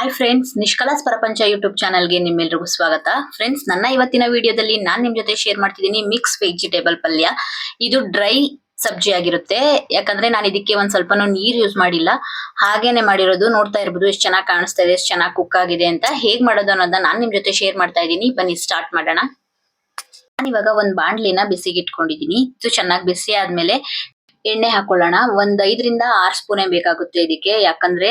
Hi friends ನಿಷ್ಕಲಾಸ್ ಪ್ರಪಂಚ YouTube ಚಾನಲ್ಗೆ ನಿಮ್ಮೆಲ್ಲರಿಗೂ ಸ್ವಾಗತ. ಫ್ರೆಂಡ್ಸ್ ನನ್ನ ಇವತ್ತಿನ ವಿಡಿಯೋದಲ್ಲಿ ನಾನು ನಿಮ್ಮ ಜೊತೆ ಶೇರ್ ಮಾಡ್ತಿದ್ದೀನಿ ಮಿಕ್ಸ್ ವೆಜಿಟೇಬಲ್ ಪಲ್ಯ. ಇದು ಡ್ರೈ ಸಬ್ಜಿ ಆಗಿರುತ್ತೆ. ಯಾಕಂದ್ರೆ ನಾನು ಇದಕ್ಕೆ ಒಂದ್ ಸ್ವಲ್ಪನೂ ನೀರ್ ಯೂಸ್ ಮಾಡಿಲ್ಲ. ಹಾಗೇನೆ ಮಾಡಿರೋದು ನೋಡ್ತಾ ಇರ್ಬೋದು, ಎಷ್ಟು ಚೆನ್ನಾಗಿ ಕಾಣಿಸ್ತಾ ಇದೆ, ಎಷ್ಟು ಚೆನ್ನಾಗಿ ಕುಕ್ ಆಗಿದೆ ಅಂತ ಹೇಗ್ ಮಾಡೋದು ಅನ್ನೋದನ್ನ ನಾನು ನಿಮ್ ಜೊತೆ ಶೇರ್ ಮಾಡ್ತಾ ಇದ್ದೀನಿ. ಬನ್ನಿ ಸ್ಟಾರ್ಟ್ ಮಾಡೋಣ. ನಾನು ಇವಾಗ ಒಂದ್ ಬಾಂಡ್ಲಿನ ಬಿಸಿಗೆ ಇಟ್ಕೊಂಡಿದೀನಿ ಇದು ಚೆನ್ನಾಗಿ ಬಿಸಿ ಆದ್ಮೇಲೆ ಎಣ್ಣೆ ಹಾಕೊಳ್ಳೋಣ. ಒಂದ್ ಐದರಿಂದ ಆರ್ ಸ್ಪೂನೇ ಬೇಕಾಗುತ್ತೆ ಇದಕ್ಕೆ. ಯಾಕಂದ್ರೆ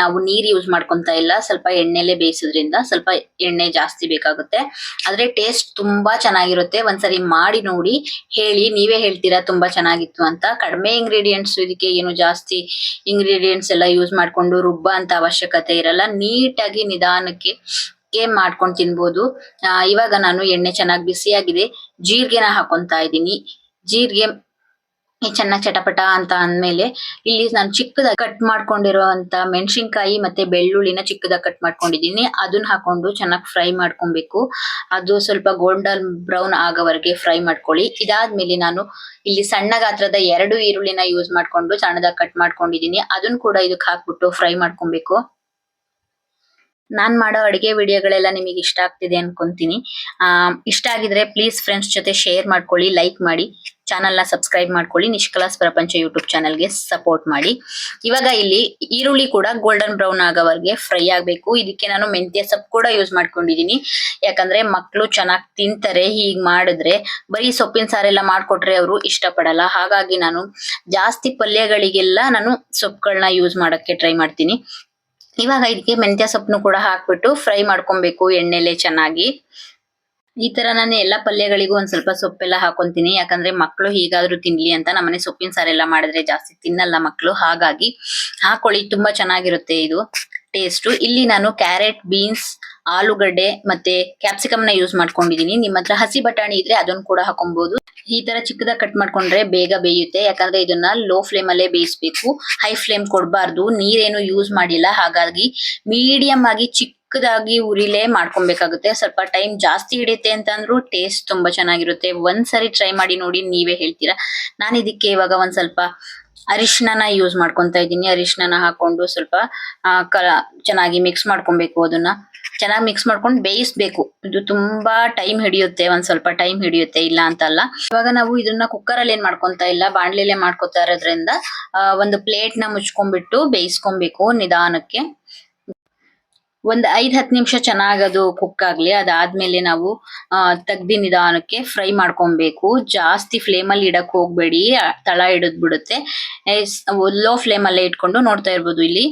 ನಾವು ನೀರ್ ಯೂಸ್ ಮಾಡ್ಕೊಂತ ಇಲ್ಲ. ಸ್ವಲ್ಪ ಎಣ್ಣೆಲೆ ಬೇಯಿಸೋದ್ರಿಂದ ಸ್ವಲ್ಪ ಎಣ್ಣೆ ಜಾಸ್ತಿ ಬೇಕಾಗುತ್ತೆ. ಆದ್ರೆ ಟೇಸ್ಟ್ ತುಂಬಾ ಚೆನ್ನಾಗಿರುತ್ತೆ. ಒಂದ್ಸರಿ ಮಾಡಿ ನೋಡಿ, ಹೇಳಿ, ನೀವೇ ಹೇಳ್ತೀರಾ ತುಂಬಾ ಚೆನ್ನಾಗಿತ್ತು ಅಂತ. ಕಡಿಮೆ ಇಂಗ್ರೀಡಿಯೆಂಟ್ಸ್ ಇದಕ್ಕೆ ಏನು ಜಾಸ್ತಿ ಇಂಗ್ರೀಡಿಯೆಂಟ್ಸ್ ಎಲ್ಲ ಯೂಸ್ ಮಾಡ್ಕೊಂಡು ರುಬ್ಬ ಅಂತ ಅವಶ್ಯಕತೆ ಇರಲ್ಲ. ನೀಟಾಗಿ ನಿಧಾನಕ್ಕೆ ಮಾಡ್ಕೊಂಡು ತಿನ್ಬೋದು. ಇವಾಗ ನಾನು ಎಣ್ಣೆ ಚೆನ್ನಾಗಿ ಬಿಸಿಯಾಗಿದೆ. ಜೀರಿಗೆನ ಹಾಕೊಂತ ಇದ್ದೀನಿ. ಜೀರಿಗೆ ಚೆನ್ನಾಗಿ ಚಟಪಟ ಅಂತ ಅಂದ್ಮೇಲೆ ಇಲ್ಲಿ ನಾನು ಚಿಕ್ಕದಾಗಿ ಕಟ್ ಮಾಡ್ಕೊಂಡಿರುವಂತ ಮೆಣಸಿನ್ಕಾಯಿ ಮತ್ತೆ ಬೆಳ್ಳುಳ್ಳಿನ ಚಿಕ್ಕದಾಗಿ ಕಟ್ ಮಾಡ್ಕೊಂಡಿದ್ದೀನಿ. ಅದನ್ನ ಹಾಕೊಂಡು ಚೆನ್ನಾಗಿ ಫ್ರೈ ಮಾಡ್ಕೊಬೇಕು. ಅದು ಸ್ವಲ್ಪ ಗೋಲ್ಡನ್ ಬ್ರೌನ್ ಆಗೋವರೆಗೆ ಫ್ರೈ ಮಾಡ್ಕೊಳ್ಳಿ. ಇದಾದ್ಮೇಲೆ ನಾನು ಇಲ್ಲಿ ಸಣ್ಣ ಗಾತ್ರದ ಎರಡು ಈರುಳ್ಳಿನ ಯೂಸ್ ಮಾಡ್ಕೊಂಡು ಸಣ್ಣದಾಗಿ ಕಟ್ ಮಾಡ್ಕೊಂಡಿದ್ದೀನಿ. ಅದನ್ನ ಕೂಡ ಇದಕ್ಕೆ ಹಾಕ್ಬಿಟ್ಟು ಫ್ರೈ ಮಾಡ್ಕೊಬೇಕು. ನಾನು ಮಾಡೋ ಅಡುಗೆ ವಿಡಿಯೋಗಳೆಲ್ಲ ನಿಮಗೆ ಇಷ್ಟ ಆಗ್ತಿದೆ ಅನ್ಕೊಂತೀನಿ. ಇಷ್ಟ ಆಗಿದ್ರೆ ಪ್ಲೀಸ್ ಫ್ರೆಂಡ್ಸ್ ಜೊತೆ ಶೇರ್ ಮಾಡ್ಕೊಳ್ಳಿ ಲೈಕ್ ಮಾಡಿ. ಚಾನಲ್ನ ಸಬ್ಸ್ಕ್ರೈಬ್ ಮಾಡ್ಕೊಳ್ಳಿ, ನಿಷ್ಕಲಾಸ್ ಪ್ರಪಂಚ ಯೂಟ್ಯೂಬ್ ಚಾನೆಲ್ಗೆ ಸಪೋರ್ಟ್ ಮಾಡಿ. ಇವಾಗ ಇಲ್ಲಿ ಈರುಳ್ಳಿ ಕೂಡ ಗೋಲ್ಡನ್ ಬ್ರೌನ್ ಆಗೋವರೆಗೆ ಫ್ರೈ ಆಗಬೇಕು. ಇದಕ್ಕೆ ನಾನು ಮೆಂತ್ಯ ಸೊಪ್ಪು ಕೂಡ ಯೂಸ್ ಮಾಡ್ಕೊಂಡಿದ್ದೀನಿ ಯಾಕಂದ್ರೆ ಮಕ್ಕಳು ಚೆನ್ನಾಗಿ ತಿಂತಾರೆ, ಹೀಗೆ ಮಾಡಿದ್ರೆ ಬರೀ ಸೊಪ್ಪಿನ ಸಾರೆಲ್ಲ ಮಾಡಿಕೊಟ್ರೆ ಅವರು ಇಷ್ಟಪಡಲ್ಲ. ಹಾಗಾಗಿ ನಾನು ಜಾಸ್ತಿ ಪಲ್ಯಗಳಿಗೆಲ್ಲ ನಾನು ಸೊಪ್ಪುಗಳನ್ನ ಯೂಸ್ ಮಾಡೋಕ್ಕೆ ಟ್ರೈ ಮಾಡ್ತೀನಿ. ಇವಾಗ ಇದಕ್ಕೆ ಮೆಂತ್ಯ ಸೊಪ್ಪನ್ನು ಕೂಡ ಹಾಕ್ಬಿಟ್ಟು ಫ್ರೈ ಮಾಡ್ಕೊಬೇಕು ಎಣ್ಣೆಲೆ ಚೆನ್ನಾಗಿ. ಈ ತರ ನಾನು ಎಲ್ಲಾ ಪಲ್ಯಗಳಿಗೂ ಒಂದ್ ಸ್ವಲ್ಪ ಸೊಪ್ಪೆಲ್ಲ ಹಾಕೊಂತೀನಿ. ಯಾಕಂದ್ರೆ ಮಕ್ಕಳು ಹೀಗಾದ್ರೂ ತಿನ್ಲಿ ಅಂತ ನಮ್ಮನೆ ಸೊಪ್ಪಿನ ಸಾರೆಲ್ಲ ಮಾಡಿದ್ರೆ ಜಾಸ್ತಿ ತಿನ್ನಲ್ಲ ಮಕ್ಕಳು ಹಾಗಾಗಿ ಹಾಕೊಳ್ಳಿ, ತುಂಬಾ ಚೆನ್ನಾಗಿರುತ್ತೆ ಇದು ಟೇಸ್ಟ್ ಇಲ್ಲಿ ನಾನು ಕ್ಯಾರೆಟ್, ಬೀನ್ಸ್, ಆಲೂಗಡ್ಡೆ ಮತ್ತೆ ಕ್ಯಾಪ್ಸಿಕಮ್ನ ಯೂಸ್ ಮಾಡ್ಕೊಂಡಿದೀನಿ. ನಿಮ್ಮ ಹತ್ರ ಹಸಿ ಬಟಾಣಿ ಇದ್ರೆ ಅದನ್ನ ಕೂಡ ಹಾಕೊಬಹುದು ಈ ತರ ಚಿಕ್ಕದಾಗಿ ಕಟ್ ಮಾಡ್ಕೊಂಡ್ರೆ ಬೇಗ ಬೇಯುತ್ತೆ. ಯಾಕಂದ್ರೆ ಇದನ್ನ ಲೋ ಫ್ಲೇಮ್ ಅಲ್ಲೇ ಬೇಯಿಸ್ಬೇಕು. ಹೈ ಫ್ಲೇಮ್ ಕೊಡಬಾರ್ದು. ನೀರೇನು ಯೂಸ್ ಮಾಡಿಲ್ಲ. ಹಾಗಾಗಿ ಮೀಡಿಯಂ ಆಗಿ ಚಿಕ್ಕದಾಗಿ ಉರಿಲೇ ಮಾಡ್ಕೊಬೇಕಾಗುತ್ತೆ. ಸ್ವಲ್ಪ ಟೈಮ್ ಜಾಸ್ತಿ ಹಿಡಿಯುತ್ತೆ ಅಂತಂದ್ರೂ ಟೇಸ್ಟ್ ತುಂಬಾ ಚೆನ್ನಾಗಿರುತ್ತೆ. ಒಂದ್ಸರಿ ಟ್ರೈ ಮಾಡಿ ನೋಡಿ ನೀವೇ ಹೇಳ್ತೀರಾ? ನಾನು ಇದಕ್ಕೆ ಇವಾಗ ಒಂದ್ ಸ್ವಲ್ಪ ಅರಿಶಿಣನ ಯೂಸ್ ಮಾಡ್ಕೊತಾ ಇದ್ದೀನಿ. ಅರಿಶಿಣನ ಹಾಕೊಂಡು ಸ್ವಲ್ಪ ಚೆನ್ನಾಗಿ ಮಿಕ್ಸ್ ಮಾಡ್ಕೊಬೇಕು ಅದನ್ನ. ಚೆನ್ನಾಗಿ ಮಿಕ್ಸ್ ಮಾಡ್ಕೊಂಡು ಬೇಯಿಸ್ಬೇಕು. ಇದು ತುಂಬಾ ಟೈಮ್ ಹಿಡಿಯುತ್ತೆ. ಒಂದ್ ಸ್ವಲ್ಪ ಟೈಮ್ ಹಿಡಿಯುತ್ತೆ. ಇಲ್ಲ ಅಂತಲ್ಲ. ಇವಾಗ ನಾವು ಇದನ್ನ ಕುಕ್ಕರ್ ಅಲ್ಲಿ ಏನ್ ಮಾಡ್ಕೊತಾ ಇಲ್ಲ. ಬಾಣ್ಲಿಲೆ ಮಾಡ್ಕೊತಾ ಇರೋದ್ರಿಂದ ಒಂದು ಪ್ಲೇಟ್ನ ಮುಚ್ಕೊಂಡ್ಬಿಟ್ಟು ಬೇಯಿಸ್ಕೊಬೇಕು ನಿಧಾನಕ್ಕೆ. ಒಂದ್ ಐದ್ ಹತ್ತು ನಿಮಿಷ ಚೆನ್ನಾಗ್ ಅದು ಕುಕ್ ಆಗ್ಲಿ, ಅದಾದ್ಮೇಲೆ ನಾವು ತಗ್ದಿ ತೆಗ್ದಿ ನಿಧಾನಕ್ಕೆ ಫ್ರೈ ಮಾಡ್ಕೊಬೇಕು. ಜಾಸ್ತಿ ಫ್ಲೇಮ್ ಅಲ್ಲಿ ಇಡಕ್ ಹೋಗ್ಬೇಡಿ, ತಳ ಹಿಡಿದ್ ಬಿಡುತ್ತೆ. ಲೋ ಫ್ಲೇಮ್ ಅಲ್ಲೇ ಇಟ್ಕೊಂಡು ನೋಡ್ತಾ ಇರ್ಬೋದು ಇಲ್ಲಿ.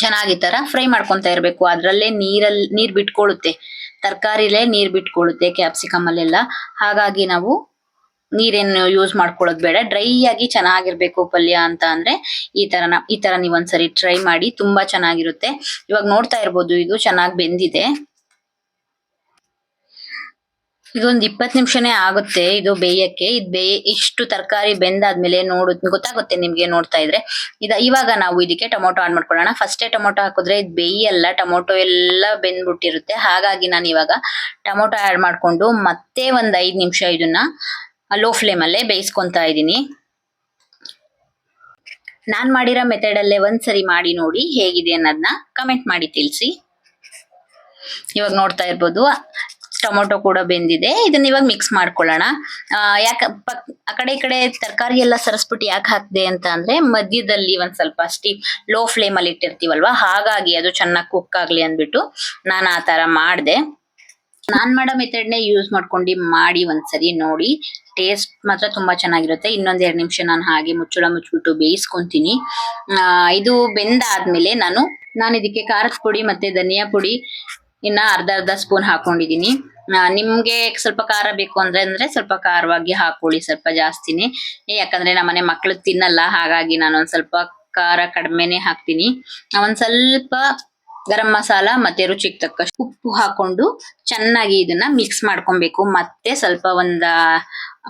ಚೆನ್ನಾಗಿ ತರ ಫ್ರೈ ಮಾಡ್ಕೊಂತ ಇರ್ಬೇಕು. ಅದ್ರಲ್ಲೇ ನೀರಲ್ಲಿ ನೀರ್ ಬಿಟ್ಕೊಳ್ಳುತ್ತೆ ತರಕಾರಿಲೇ ನೀರ್ ಬಿಟ್ಕೊಳ್ಳುತ್ತೆ ಕ್ಯಾಪ್ಸಿಕಮ್ ಅಲ್ಲೆಲ್ಲ. ಹಾಗಾಗಿ ನಾವು ನೀರೇನು ಯೂಸ್ ಮಾಡ್ಕೊಳ್ಳೋದು ಬೇಡ. ಡ್ರೈ ಆಗಿ ಚೆನ್ನಾಗಿರ್ಬೇಕು ಪಲ್ಯ ಅಂತ ಅಂದ್ರೆ ಈ ತರ ಈ ತರ ನೀವ್ ಒಂದ್ಸರಿ ಟ್ರೈ ಮಾಡಿ ತುಂಬಾ ಚೆನ್ನಾಗಿರುತ್ತೆ. ಇವಾಗ ನೋಡ್ತಾ ಇರ್ಬೋದು, ಇದು ಚೆನ್ನಾಗಿ ಬೆಂದಿದೆ. ಇದೊಂದು ಇಪ್ಪತ್ತು ನಿಮಿಷನೇ ಆಗುತ್ತೆ ಇದು ಬೇಯಕ್ಕೆ. ಇದು ಬೇಯ, ಇಷ್ಟು ತರಕಾರಿ ಬೆಂದಾದ್ಮೇಲೆ ನೋಡು, ಗೊತ್ತಾಗುತ್ತೆ ನಿಮ್ಗೆ ನೋಡ್ತಾ ಇದ್ರೆ. ಇದ, ಇವಾಗ ನಾವು ಇದಕ್ಕೆ ಟೊಮೊಟೊ ಆಡ್ ಮಾಡ್ಕೊಳ್ಳೋಣ. ಫಸ್ಟೇ ಟೊಮೊಟೊ ಹಾಕಿದ್ರೆ ಇದು ಬೇಯಲ್ಲ, ಟೊಮೊಟೊ ಎಲ್ಲ ಬೆಂದ್ಬಿಟ್ಟಿರುತ್ತೆ. ಹಾಗಾಗಿ ನಾನು ಇವಾಗ ಟೊಮೊಟೊ ಆಡ್ ಮಾಡ್ಕೊಂಡು ಮತ್ತೆ ಒಂದ್ ಐದ್ ನಿಮಿಷ ಇದನ್ನ ಲೋ ಫ್ಲೇಮ್ ಅಲ್ಲೇ ಬೇಯಿಸ್ಕೊಂತಾ ಇದೀನಿ ನಾನ್ ಮಾಡಿರೋ ಮೆಥಡ್ ಅಲ್ಲೇ ಒಂದ್ಸರಿ ಮಾಡಿ ನೋಡಿ ಹೇಗಿದೆ ಅನ್ನೋದನ್ನ ಕಮೆಂಟ್ ಮಾಡಿ ತಿಳಿಸಿ. ಇವಾಗ ನೋಡ್ತಾ ಇರ್ಬೋದು, ಟೊಮೊಟೊ ಕೂಡ ಬೆಂದಿದೆ. ಇದನ್ನ ಇವಾಗ ಮಿಕ್ಸ್ ಮಾಡ್ಕೊಳ್ಳೋಣ. ಯಾಕ ಪಕ್ ಆ ಕಡೆ ಈ ಕಡೆ ತರಕಾರಿ ಎಲ್ಲ ಸರಸ್ಬಿಟ್ಟು ಯಾಕೆ ಹಾಕಿದೆ ಅಂತ ಅಂದ್ರೆ ಮಧ್ಯದಲ್ಲಿ ಒಂದ್ ಸ್ವಲ್ಪ ಸ್ಟೀ ಲೋ ಫ್ಲೇಮ್ ಅಲ್ಲಿ ಇಟ್ಟಿರ್ತೀವಲ್ವಾ, ಹಾಗಾಗಿ ಅದು ಚೆನ್ನಾಗಿ ಕುಕ್ ಆಗ್ಲಿ ಅಂದ್ಬಿಟ್ಟು ನಾನು ಆ ತರ ಮಾಡ್ದೆ. ನಾನ್ ಮಾಡೋ ಮೆಥಡ್ನೇ ಯೂಸ್ ಮಾಡ್ಕೊಂಡು ಮಾಡಿ ಒಂದ್ಸರಿ ನೋಡಿ. ಟೇಸ್ಟ್ ಮಾತ್ರ ತುಂಬಾ ಚೆನ್ನಾಗಿರುತ್ತೆ. ಇನ್ನೊಂದ್ ಎರಡು ನಿಮಿಷ ನಾನು ಹಾಗೆ ಮುಚ್ಚಳ ಮುಚ್ಚಿಬಿಟ್ಟು ಬೇಯಿಸ್ಕೊಂತೀನಿ. ಇದು ಬೆಂದಾದ್ಮೇಲೆ ನಾನು ನಾನು ಇದಕ್ಕೆ ಖಾರದ ಪುಡಿ ಮತ್ತೆ ಧನಿಯಾ ಪುಡಿ ಇನ್ನ ಅರ್ಧ ಅರ್ಧ ಸ್ಪೂನ್ ಹಾಕೊಂಡಿದೀನಿ ನಿಮ್ಗೆ ಸ್ವಲ್ಪ ಖಾರ ಬೇಕು ಅಂದ್ರೆ ಅಂದ್ರೆ ಸ್ವಲ್ಪ ಖಾರವಾಗಿ ಹಾಕೊಳ್ಳಿ, ಸ್ವಲ್ಪ ಜಾಸ್ತಿನೇ. ಯಾಕಂದ್ರೆ ನಮ್ಮನೆ ಮಕ್ಕಳು ತಿನ್ನಲ್ಲ, ಹಾಗಾಗಿ ನಾನು ಒಂದ್ ಸ್ವಲ್ಪ ಖಾರ ಕಡಿಮೆನೆ ಹಾಕ್ತೀನಿ. ಒಂದ್ ಸ್ವಲ್ಪ ಗರಂ ಮಸಾಲ ಮತ್ತೆ ರುಚಿಗೆ ತಕ್ಕಷ್ಟು ಉಪ್ಪು ಹಾಕೊಂಡು ಚೆನ್ನಾಗಿ ಇದನ್ನ ಮಿಕ್ಸ್ ಮಾಡ್ಕೊಬೇಕು. ಮತ್ತೆ ಸ್ವಲ್ಪ ಒಂದ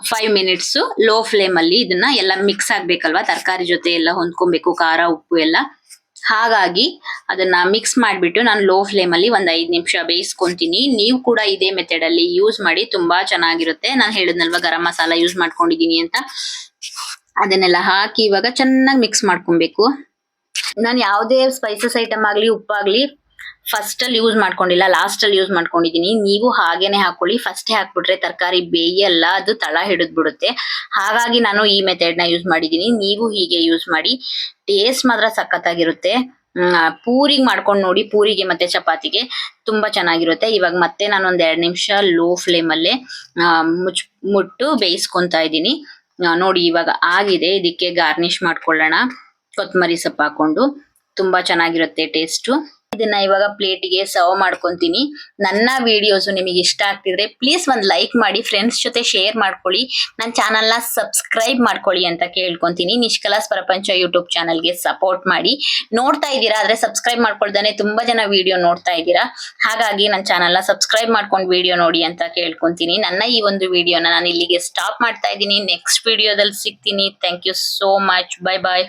ಫೈವ್ ಮಿನಿಟ್ಸ್ ಲೋ ಫ್ಲೇಮ್ ಅಲ್ಲಿ ಇದನ್ನ ಎಲ್ಲ ಮಿಕ್ಸ್ ಆಗ್ಬೇಕಲ್ವಾ? ತರಕಾರಿ ಜೊತೆ ಎಲ್ಲ ಹೊಂದ್ಕೊಬೇಕು, ಖಾರ, ಉಪ್ಪು ಎಲ್ಲ. ಹಾಗಾಗಿ ಅದನ್ನ ಮಿಕ್ಸ್ ಮಾಡ್ಬಿಟ್ಟು ನಾನು ಲೋ ಫ್ಲೇಮ್ ಅಲ್ಲಿ ಒಂದ್ ಐದ್ ನಿಮಿಷ ಬೇಯಿಸ್ಕೊಂತೀನಿ. ನೀವು ಕೂಡ ಇದೇ ಮೆಥಡ್ ಅಲ್ಲಿ ಯೂಸ್ ಮಾಡಿ ತುಂಬಾ ಚೆನ್ನಾಗಿರುತ್ತೆ. ನಾನು ಹೇಳಿದ್ನಲ್ವಾ ಗರಂ ಮಸಾಲ ಯೂಸ್ ಮಾಡ್ಕೊಂಡಿದೀನಿ ಅಂತ. ಅದನ್ನೆಲ್ಲ ಹಾಕಿ ಇವಾಗ ಚೆನ್ನಾಗಿ ಮಿಕ್ಸ್ ಮಾಡ್ಕೊಬೇಕು. ನಾನು ಯಾವುದೇ ಸ್ಪೈಸಸ್ ಐಟಮ್ ಆಗಲಿ ಉಪ್ಪಾಗ್ಲಿ ಫಸ್ಟ್ ಅಲ್ಲಿ ಯೂಸ್ ಮಾಡ್ಕೊಂಡಿಲ್ಲ. ಲಾಸ್ಟಲ್ಲಿ ಯೂಸ್ ಮಾಡ್ಕೊಂಡಿದ್ದೀನಿ ನೀವು ಹಾಗೇನೆ ಹಾಕೊಳ್ಳಿ. ಫಸ್ಟ್ ಹಾಕ್ಬಿಟ್ರೆ ತರಕಾರಿ ಬೇಯಲ್ಲ ಅದು ತಳ ಹಿಡಿದ್ಬಿಡುತ್ತೆ. ಹಾಗಾಗಿ ನಾನು ಈ ಮೆಥಡ್ನ ಯೂಸ್ ಮಾಡಿದೀನಿ. ನೀವು ಹೀಗೆ ಯೂಸ್ ಮಾಡಿ. ಟೇಸ್ಟ್ ಮಾತ್ರ ಸಖತ್ತಾಗಿರುತ್ತೆ. ಪೂರಿಗೆ ಮಾಡ್ಕೊಂಡು ನೋಡಿ ಪೂರಿಗೆ ಮತ್ತೆ ಚಪಾತಿಗೆ ತುಂಬಾ ಚೆನ್ನಾಗಿರುತ್ತೆ. ಇವಾಗ ಮತ್ತೆ ನಾನು ಒಂದ್ ಎರಡು ನಿಮಿಷ ಲೋ ಫ್ಲೇಮ್ ಅಲ್ಲೇ ಆ, ಮುಚ್ ಮುಟ್ಟು ಬೇಯಿಸ್ಕೊಂತಾ ಇದ್ದೀನಿ ನೋಡಿ ಇವಾಗ ಆಗಿದೆ. ಇದಕ್ಕೆ ಗಾರ್ನಿಷ್ ಮಾಡ್ಕೊಳ್ಳೋಣ. ಕೊತ್ತಂಬರಿ ಸೊಪ್ಪು ಹಾಕೊಂಡು ತುಂಬಾ ಚೆನ್ನಾಗಿರುತ್ತೆ ಟೇಸ್ಟು ಇದನ್ನ ಇವಾಗ ಪ್ಲೇಟಿಗೆ ಸರ್ವ್ ಮಾಡ್ಕೊಂತೀನಿ. ನನ್ನ ವಿಡಿಯೋಸ್ ನಿಮಗೆ ಇಷ್ಟ ಆಗ್ತಿದ್ರೆ ಪ್ಲೀಸ್ ಒಂದು ಲೈಕ್ ಮಾಡಿ ಫ್ರೆಂಡ್ಸ್ ಜೊತೆ ಶೇರ್ ಮಾಡ್ಕೊಳ್ಳಿ. ನನ್ನ ಚಾನಲ್ನ ಸಬ್ಸ್ಕ್ರೈಬ್ ಮಾಡ್ಕೊಳ್ಳಿ ಅಂತ ಕೇಳ್ಕೊಂತೀನಿ. ನಿಷ್ಕಲಾಸ್ ಪ್ರಪಂಚ ಯೂಟ್ಯೂಬ್ ಚಾನಲ್ಗೆ ಸಪೋರ್ಟ್ ಮಾಡಿ. ನೋಡ್ತಾ ಇದ್ದೀರಾ ಆದ್ರೆ ಸಬ್ಸ್ಕ್ರೈಬ್ ಮಾಡ್ಕೊಳ್ದಾನೆ ತುಂಬಾ ಜನ ವಿಡಿಯೋ ನೋಡ್ತಾ ಇದ್ದೀರಾ. ಹಾಗಾಗಿ ನನ್ನ ಚಾನಲ್ನ ಸಬ್ಸ್ಕ್ರೈಬ್ ಮಾಡ್ಕೊಂಡು ವಿಡಿಯೋ ನೋಡಿ ಅಂತ ಕೇಳ್ಕೊಂತೀನಿ. ನನ್ನ ಈ ಒಂದು ವಿಡಿಯೋನ ನಾನು ಇಲ್ಲಿಗೆ ಸ್ಟಾಪ್ ಮಾಡ್ತಾ ಇದ್ದೀನಿ. ನೆಕ್ಸ್ಟ್ ವಿಡಿಯೋದಲ್ಲಿ ಸಿಗ್ತೀನಿ. Thank you so much bye bye